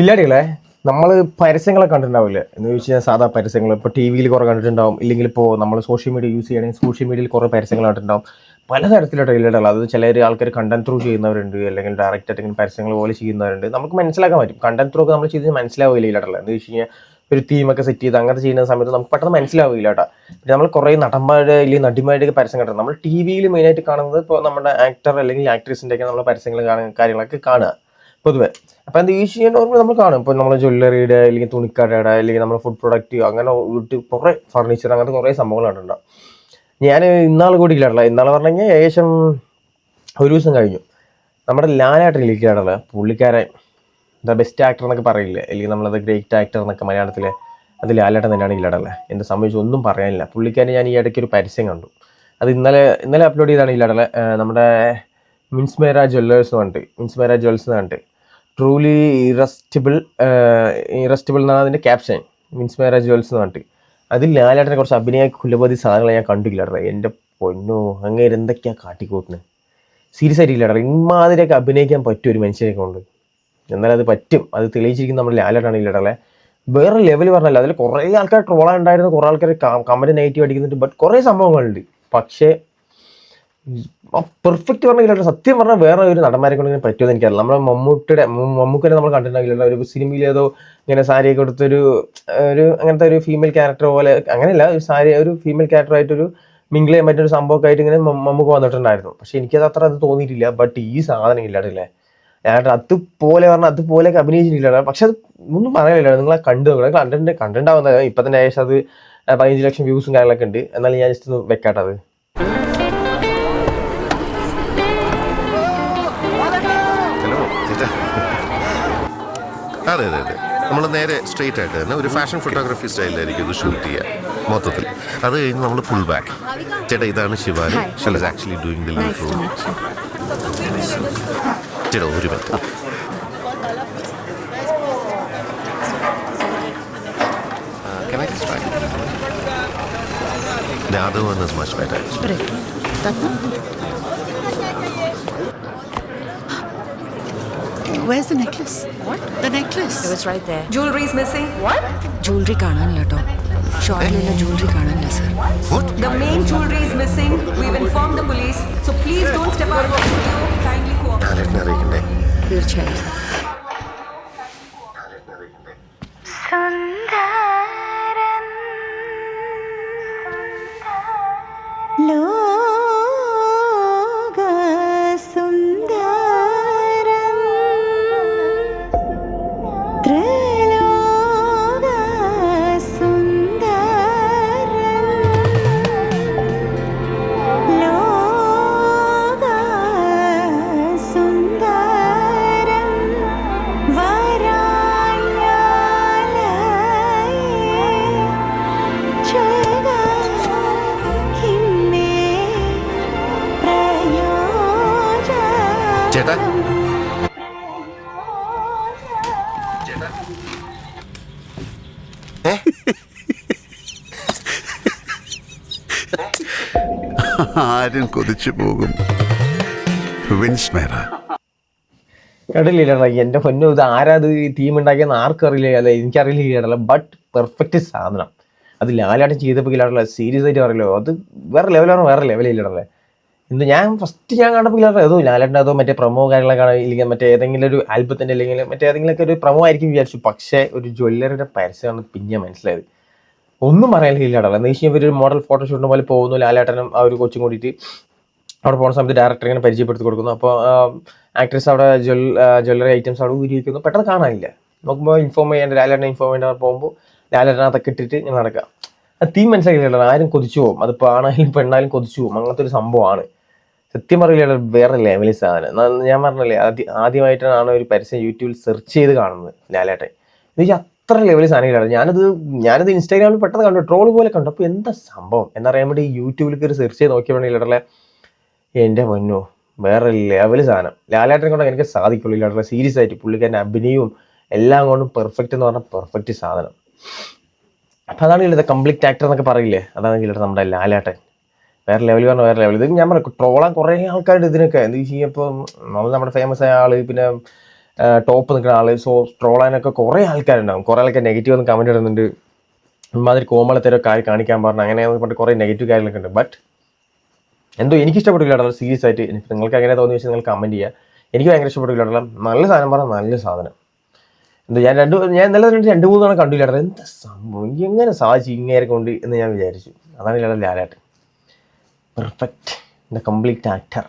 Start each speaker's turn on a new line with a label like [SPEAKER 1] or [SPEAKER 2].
[SPEAKER 1] കില്ലാടികളെ നമ്മൾ പരസ്യങ്ങളെ കണ്ടിട്ടുണ്ടാവില്ലേ? എന്ന് ചോദിച്ചു കഴിഞ്ഞാൽ സാധാ പരസ്യങ്ങൾ ഇപ്പോൾ ടി വിയിൽ കുറേ കണ്ടിട്ടുണ്ടാവും. ഇല്ലെങ്കിൽ ഇപ്പോൾ നമ്മൾ സോഷ്യൽ മീഡിയ യൂസ് ചെയ്യണമെങ്കിൽ സോഷ്യൽ മീഡിയയിൽ കുറേ പരസ്യങ്ങൾ കണ്ടിട്ടുണ്ടാവും. പലതരത്തിലുള്ള കില്ലാടികൾ അത് ചില ആൾക്കാർ കണ്ടന്റ് ത്രൂ ചെയ്യുന്നവരുണ്ട്. അല്ലെങ്കിൽ ഡയറക്റ്റ് ആയിട്ട് പരസ്യങ്ങൾ പോലെ ചെയ്യുന്നവരുണ്ട്. നമുക്ക് മനസ്സിലാക്കാൻ പറ്റും. കണ്ടന്റ് ത്രൂ ഒക്കെ നമ്മൾ ചെയ്ത് മനസ്സിലാവില്ല ഇല്ലാട്ടല്ല എന്ന് വെച്ച് കഴിഞ്ഞാൽ ഒരു തീമൊക്കെ സെറ്റ് ചെയ്ത് അങ്ങനത്തെ ചെയ്യുന്ന സമയത്ത് നമുക്ക് പെട്ടെന്ന് മനസ്സിലാവില്ല കേട്ടോ. പിന്നെ നമ്മൾ കുറേ നടന്മാരുടെ അല്ലെങ്കിൽ നടിമാരുടെ പരസ്യം കണ്ടിട്ടുണ്ട്. നമ്മൾ ടി വിയിൽ മെയിനായിട്ട് കാണുന്നത് ഇപ്പോൾ നമ്മുടെ ആക്ടർ അല്ലെങ്കിൽ ആക്ട്രസിന്റെ ഒക്കെ നമ്മൾ പരസ്യങ്ങൾ കാണുക കാര്യങ്ങളൊക്കെ കാണുക. പൊതുവെ. അപ്പോൾ എന്താ ചെയ്യാൻ ഓർമ്മ നമ്മൾ കാണും. ഇപ്പോൾ നമ്മൾ ജ്വല്ലറിയുടെ അല്ലെങ്കിൽ തുണിക്കടയുടെ അല്ലെങ്കിൽ നമ്മൾ ഫുഡ് പ്രൊഡക്റ്റ് അങ്ങനെ വീട്ടിൽ കുറേ ഫർണിച്ചർ അങ്ങനത്തെ കുറേ സംഭവങ്ങൾ കണ്ടിട്ടുണ്ടാവും ഞാൻ ഇന്നാൾ കൂടി ഇല്ലാറില്ല ഇന്നാൾ പറഞ്ഞു കഴിഞ്ഞാൽ ഏകദേശം ഒരു ദിവസം കഴിഞ്ഞു. നമ്മുടെ ലാലായിട്ട് ഇരിക്കാറുള്ള പുള്ളിക്കാരൻ. ദ ബെസ്റ്റ് ആക്ടർ എന്നൊക്കെ പറയില്ലേ? അല്ലെങ്കിൽ നമ്മളത് ഗ്രേറ്റ് ആക്ടർ എന്നൊക്കെ മലയാളത്തിലെ അത് ലാലേട്ടൻ തന്നെയാണ് ഇല്ലാടല്ലേ എന്ത് സംബന്ധിച്ച് ഒന്നും പറയാനില്ല. പുള്ളിക്കാരൻ ഞാൻ ഈ ഇടയ്ക്ക് ഒരു പരസ്യം കണ്ടു. അത് ഇന്നലെ ഇന്നലെ അപ്ലോഡ് ചെയ്താണ് ഇല്ലാടല്ലേ നമ്മുടെ മിൻസ്മേര ജ്വല്ലേഴ്സ് എന്ന് പറഞ്ഞിട്ട് മിൻസ്മേര ജ്വൽസ് എന്ന് പറഞ്ഞിട്ട്. ട്രൂലി ഇറസ്റ്റിബിൾ ഇറസ്റ്റിബിൾ എന്നാണ് അതിന്റെ ക്യാപ്ഷൻ മിൻസ് മാരാജ് ജോൽസ് എന്ന് പറഞ്ഞിട്ട്. അതിൽ ലാലേട്ടനെ കുറച്ച് അഭിനയ കുലപതി സാധനങ്ങൾ ഞാൻ കണ്ടില്ല എന്റെ പൊന്നോ അങ്ങേര് എന്തൊക്കെയാ കാട്ടിക്കൂട്ടുന്നത് സീരിയസ് ആയിട്ടില്ല ഇല്ലാടല്ലേ ഇമാതിരിയൊക്കെ അഭിനയിക്കാൻ പറ്റും ഒരു മനുഷ്യനെ കൊണ്ട്. എന്നാലും അത് പറ്റും. അത് തെളിയിച്ചിരിക്കുന്ന നമ്മുടെ ലാലേട്ടാണ് ഇല്ലടല്ലേ വേറെ ലെവൽ പറഞ്ഞല്ല. അതിൽ കുറേ ആൾക്കാർ ട്രോളാ ഉണ്ടായിരുന്നു. കുറേ ആൾക്കാർ കമന്റ് നെഗറ്റീവ് അടിക്കുന്നുണ്ട്. ബട്ട് കുറേ സംഭവങ്ങളുണ്ട്. പക്ഷേ പെർഫെക്റ്റ് പറഞ്ഞില്ല സത്യം പറഞ്ഞാൽ വേറെ ഒരു നടന്മാരെ കൊണ്ട് ഇങ്ങനെ പറ്റുമെന്ന് എനിക്കറിയില്ല. നമ്മുടെ മമ്മൂട്ടിയുടെ മമ്മൂക്കനെ നമ്മൾ കണ്ടിട്ടുണ്ടാകില്ല ഒരു സിനിമയിൽ ഏതോ ഇങ്ങനെ സാരിയൊക്കെ കൊടുത്തൊരു ഒരു അങ്ങനത്തെ ഒരു ഫീമെയിൽ ക്യാരക്ടർ പോലെ അങ്ങനെയല്ല ഒരു സാരി ഒരു ഫീമെയിൽ ക്യാരക്ടറായിട്ടൊരു മിങ്കിൾ ചെയ്യാൻ പറ്റുന്ന ഒരു സംഭവമൊക്കെ ആയിട്ട് ഇങ്ങനെ മമ്മൂക്ക് വന്നിട്ടുണ്ടായിരുന്നു. പക്ഷെ എനിക്കത് അത്ര അത് തോന്നിയിട്ടില്ല. ബട്ട് ഈ സാധനം ഇല്ലാട്ടില്ലേ ഞാൻ അതുപോലെ പറഞ്ഞാൽ അതുപോലെയൊക്കെ അഭിനയിച്ചിട്ടില്ല. പക്ഷെ അത് ഒന്നും പറയാനില്ല. നിങ്ങളെ കണ്ടു നോക്കണം. കണ്ടന്റ് ആവുന്നത് ഇപ്പൊ തന്നെ ഏകദേശം അത് പതിനഞ്ച് ലക്ഷം വ്യൂസും കാര്യങ്ങളൊക്കെ ഉണ്ട്. എന്നാലും ഞാൻ ജസ്റ്റ് വെക്കാട്ടത്.
[SPEAKER 2] അതെ അതെ അതെ. നമ്മൾ നേരെ സ്ട്രെയിറ്റ് ആയിട്ട് തന്നെ ഒരു ഫാഷൻ ഫോട്ടോഗ്രാഫി സ്റ്റൈലിലായിരിക്കും ഇത് ഷൂട്ട് ചെയ്യുക മൊത്തത്തിൽ അത് കഴിഞ്ഞ് നമ്മൾ ഫുൾ ബാക്ക് ചേട്ടാ ഇതാണ് Shivani. She actually doing the life role ചേട്ടാ ഒരു minute Can I just try? The other one is much better. actually.
[SPEAKER 3] Where's the necklace? What? The necklace.
[SPEAKER 4] It was right there.
[SPEAKER 5] Jewelry is missing. What?
[SPEAKER 4] Jewellery കാണാനില്ല കേട്ടോ ഷോർട്ടിലുള്ള jewellery കാണാനില്ല sir
[SPEAKER 2] What?
[SPEAKER 5] The main jewelry is missing. We've informed the police. So please don't step out of the studio. Kindly cooperate.
[SPEAKER 2] ലാലേട്ടനെ അറിയിക്കണ്ടേ
[SPEAKER 4] തീർച്ചയായും sir
[SPEAKER 2] ചേട്ടാ.
[SPEAKER 6] ആരും കൊതിച്ചു പോകും. വിൻസ്മേറ
[SPEAKER 1] കടലില്ലടാ എന്റെ പൊന്നു ഇത് ആരാ ഇത് ടീം ഉണ്ടാക്കിയെന്ന് ആർക്കും അറിയില്ല അല്ലെ? എനിക്കറിയില്ല കേട്ടല്ല ബട്ട് പെർഫെക്റ്റ് സാധനം. അത് ലാലാട്ടം ചെയ്തപ്പോൾ ഇല്ലാടല്ല സീരിയസ് ആയിട്ട് പറയല്ലോ. അത് വേറെ ലെവലാണ് വേറെ ലെവലില്ലാടല്ലേ ഇന്ന് ഞാൻ ഫസ്റ്റ് ഞാൻ കണ്ടപ്പോൾ ഇല്ലാതെ ഏതോ ലാലേട്ടന്റെ അതോ മറ്റേ പ്രമോ കാര്യങ്ങളൊക്കെ ഇല്ലെങ്കിൽ മറ്റേ ഏതെങ്കിലും ഒരു ആൽബത്തിന്റെ അല്ലെങ്കിൽ മറ്റേ ഏതെങ്കിലുമൊക്കെ ഒരു പ്രമോ ആയിരിക്കും വിചാരിച്ചു. പക്ഷേ ഒരു ജ്വല്ലറിയുടെ പരസ്യമാണ് പിന്നെ മനസ്സിലായത്. ഒന്നും പറയാനില്ല ഇല്ലാടാ എന്ന് വെച്ചാൽ ഇവർ മോഡൽ ഫോട്ടോഷൂട്ടിന് പോലെ പോകുന്നു. ലാലേട്ടനും ആ ഒരു കൊച്ചും കൂടിയിട്ട് അവിടെ പോകുന്ന സമയത്ത് ഡയറക്ടർ ഇങ്ങനെ പരിചയപ്പെടുത്തി കൊടുക്കുന്നു. അപ്പോൾ ആക്ട്രസ് അവിടെ ജ്വൽ ജ്വല്ലറി ഐറ്റംസ് അവിടെ ഊരിയിരിക്കുന്നു. പെട്ടെന്ന് കാണാനില്ല. നോക്കുമ്പോൾ ഇൻഫോം ചെയ്യേണ്ട ലാലേട്ടനെ ഇൻഫോം ചെയ്യാൻ പോകുമ്പോൾ ലാലേട്ടനെ അതൊക്കെ ഇട്ടിട്ട് ഇങ്ങനെ നടക്കുക ആ തീം മനസ്സിലാക്കിയില്ല ആരും കൊതിച്ചു പോകും. അതിപ്പോൾ ആണായാലും പെണ്ണായാലും കൊതിച്ചു പോകും. അങ്ങനത്തെ ഒരു സംഭവമാണ്. സത്യം പറയില്ല വേറെ ലെവലിൽ സാധനം. ഞാൻ പറഞ്ഞല്ലേ ആദ്യ ആദ്യമായിട്ടാണ് ഒരു പരസ്യം യൂട്യൂബിൽ സെർച്ച് ചെയ്ത് കാണുന്നത് ലാലേട്ടൻ. എനിക്ക് അത്ര ലെവലിൽ സാധനങ്ങളാണ് ഞാനത് ഞാനത് ഇൻസ്റ്റാഗ്രാമിൽ പെട്ടെന്ന് കണ്ടു ട്രോൾ പോലെ കണ്ടു. അപ്പോൾ എന്താ സംഭവം? എന്നറിയാൻ വേണ്ടി യൂട്യൂബിൽ കയറി സെർച്ച് ചെയ്ത് നോക്കിയപ്പോഴാണ് ഇല്ലടല്ലേ എന്റെ പൊന്നോ വേറെ ലെവൽ സാധനം. ലാലേട്ടനെ കൊണ്ട് എനിക്ക് സാധിക്കുള്ളൂ ഇല്ലാതെ സീരിയസ് ആയിട്ട്. പുള്ളിക്കാരന്റെ അഭിനയവും എല്ലാം കൊണ്ടും പെർഫെക്റ്റ് എന്ന് പറഞ്ഞാൽ പെർഫെക്റ്റ് സാധനം. അപ്പോൾ അതാണ് ഇല്ലത് കംപ്ലീറ്റ് ആക്ടർ എന്നൊക്കെ പറയില്ലേ? അതാണ് ഇല്ലത് നമ്മുടെ ലാലേട്ടൻ. വേറെ ലെവൽ പറഞ്ഞാൽ വേറെ ലെവൽ ഇത് ഞാൻ പറഞ്ഞു ട്രോളാൻ കുറേ ആൾക്കാരുണ്ട് ഇതിനൊക്കെ. എന്ത് ചെയ്യുമ്പോൾ നമ്മൾ നമ്മുടെ ഫേമസ് ആയ ആൾ പിന്നെ ടോപ്പ് നിൽക്കുന്ന ആൾ സോ ട്രോളാനൊക്കെ കുറേ ആൾക്കാരുണ്ടാവും. കുറേ ആൾക്കാർ നെഗറ്റീവ് ഒന്ന് കമന്റ് ഇടുന്നുണ്ട്. ഇമാതിരി കോമളത്തരൊക്കെ ആയി കാണിക്കാൻ പറഞ്ഞു അങ്ങനെ പറഞ്ഞിട്ട് കുറേ നെഗറ്റീവ് കാര്യങ്ങളൊക്കെ ഉണ്ട്. ബട്ട് എന്തോ എനിക്ക് ഇഷ്ടപ്പെട്ടില്ല കേട്ടോ സീരിയസ് ആയിട്ട്. നിങ്ങൾക്ക് എങ്ങനെ തോന്നി വെച്ചാൽ നിങ്ങൾ കമന്റ് ചെയ്യുക. എനിക്ക് ഭയങ്കര ഇഷ്ടപ്പെട്ടില്ല കേട്ടോ നല്ല സാധനം പറഞ്ഞാൽ നല്ല സാധനം. എന്തോ ഞാൻ രണ്ട് ഞാൻ ഇന്നലെ രണ്ട് രണ്ട് മൂന്ന് തവണ കണ്ടില്ല എന്താ സംഭവം? എങ്ങനെ സാധിച്ചു ഇങ്ങനെ കൊണ്ട് എന്ന് ഞാൻ വിചാരിച്ചു. അതാണ് ഇല്ലാതെ ലാലാട്ട് പെർഫെക്റ്റ് ദ കംപ്ലീറ്റ് ആക്ടർ